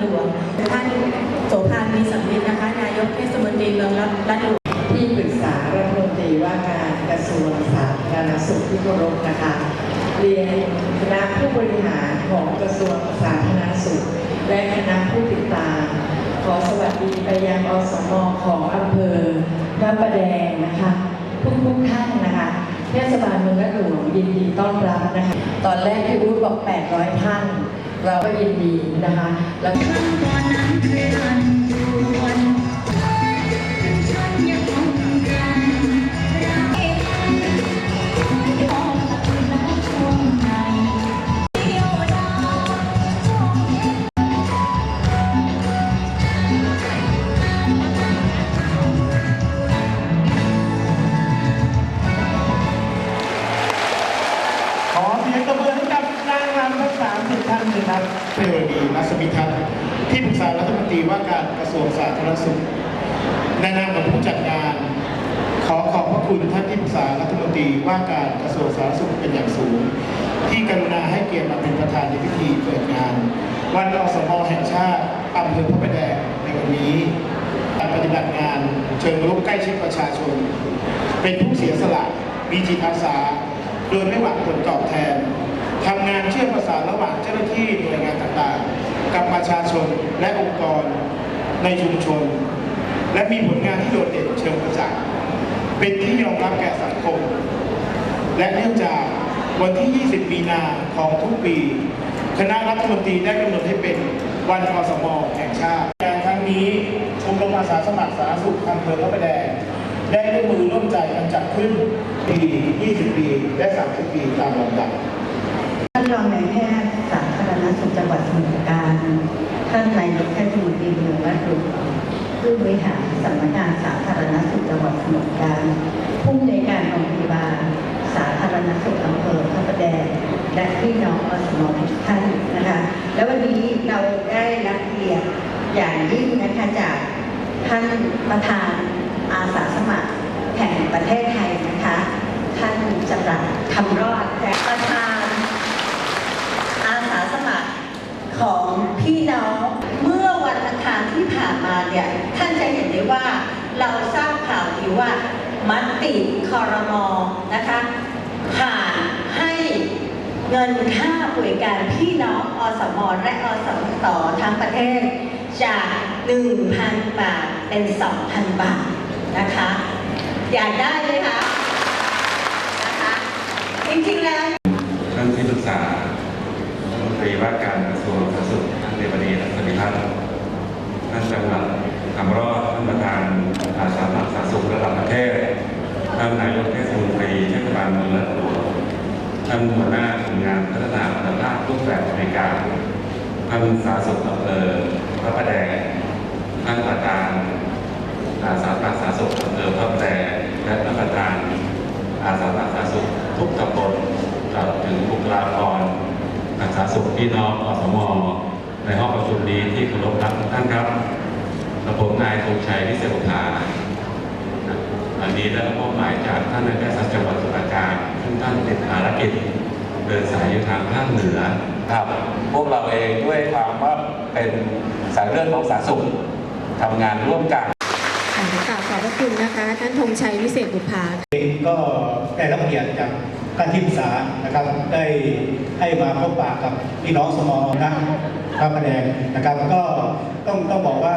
หลวงท่านโสภามีสัมฤทธิ์นะคะ นายกเทศมนตรีเมืองรัฐหลวงที่ปรึกษารัฐมนตรีว่าการกระทรวงสาธารณสุขที่เคารพนะคะ เรียนคณะผู้บริหารของกระทรวงสาธารณสุข และคณะผู้ติดตาม ขอสวัสดีไปยังอสมของอำเภอพระประแดงนะคะทุกทุกท่านนะคะเทศบาลเมืองรัฐหลวงยินดีต้อนรับนะคะ ตอนแรกที่อู๊ดบอก 800 ท่าน เราก็ยินดีนะคะแล้ว เลยครับเทวดีนัสมิทัศน์ที่ปรึกษารัฐมนตรีว่าการกระทรวงสาธารณสุขในนามของผู้จัดงาน ขอขอบพระคุณท่านที่ปรึกษารัฐมนตรีว่าการกระทรวงสาธารณสุขเป็นอย่างสูง ที่กรุณาให้เกียรติมาเป็นประธานในพิธีเปิดงาน วันอสมแห่งชาติอำเภอพระประแดงในวันนี้การปฏิบัติงานเชิงรุกใกล้ชิดประชาชน เป็นผู้เสียสละมีจิตอาสา โดยไม่หวังผลตอบแทน ทำงานเชื่อมประสานระหว่างเจ้าหน้าที่หน่วยงานต่างๆ กับประชาชนและองค์กรในชุมชน และมีผลงานที่โดดเด่นเชิงประจักษ์เป็นที่ยอมรับแก่สังคม และเนื่องจากวันที่ 20 มีนาของทุกปี คณะรัฐมนตรีได้กำหนดให้เป็นวันอสมแห่งชาติการครั้งนี้ชมรมอาสาสมัครสาธารณสุขอำเภอพระประแดงได้ร่วมมือร่วมใจกันจัดขึ้นปี 20 ปี และ 30 ปีตามลำดับ ผู้บริหารสำนักงานสาธารณสุขจังหวัดสมุทรปราการผู้อำนวยการโรงพยาบาล สาธารณสุขอำเภอพระประแดงและพี่น้องอสมทุกท่านนะคะ และวันนี้เราได้รับเกียรติอย่างยิ่งนะคะจากท่านประธานอาสาสมัครแห่งประเทศไทยนะคะ ท่านจำรัดคำรอดและประธานอาสาสมัครของพี่น้องเมื่อวันอังคารที่ผ่านมาเนี่ย เห็นได้ว่า เราทราบข่าวดีว่ามติคอรมอนะคะผ่านให้เงินค่าบริการพี่น้องอสมและอสมสทั้งประเทศ จาก 1,000 บาทเป็น 2,000 บาทนะคะ อยากได้ไหมคะนะคะจริงๆแล้วท่านที่ปรึกษารัฐมนตรีว่าการกระทรวงสาธารณสุขท่านเดวดีรัศมีพัฒน์ท่านจังหวัด คำรอดท่านประธานอาสาสมัครสาธารณสุขระดับประเทศท่านนายกเทศมนตรีเทศบาลเมืองละหลวงท่านหัวหน้ากลุ่มงานพัฒนาคุณภาพรูปแบบบริการท่านสาธารณสุขอำเภอพระประแดงท่านประธานอาสาสมัครสาธารณสุขอำเภอพระประแดงและท่านประธานอาสาสมัครสาธารณสุขทุกตำบลกลับถึงบุคลากรอาสาสุขพี่น้องอสมในห้องประชุมนี้ที่เคารพรักทุกท่านครับ กระผมนายธงชัยวิเศษบุภาอันนี้ได้รับมอบหมายจากท่านนายแพทย์สัจังหวัดสมุทรปราการซึ่งท่านติดภารกิจเดินสายอยู่ทางภาคเหนือครับ พวกเราเองด้วยความว่าเป็นสายเลือดของสาธารณสุขทำงานร่วมกันค่ะกราบขอบพระคุณนะคะ ท่านธงชัยวิเศษบุภาเองก็ได้รับเกียรติจากท่านที่ปรึกษานะครับ ได้ให้มาพบปะกับพี่น้องสมอนะพระประแดงนะครับก็ต้องต้องบอกว่า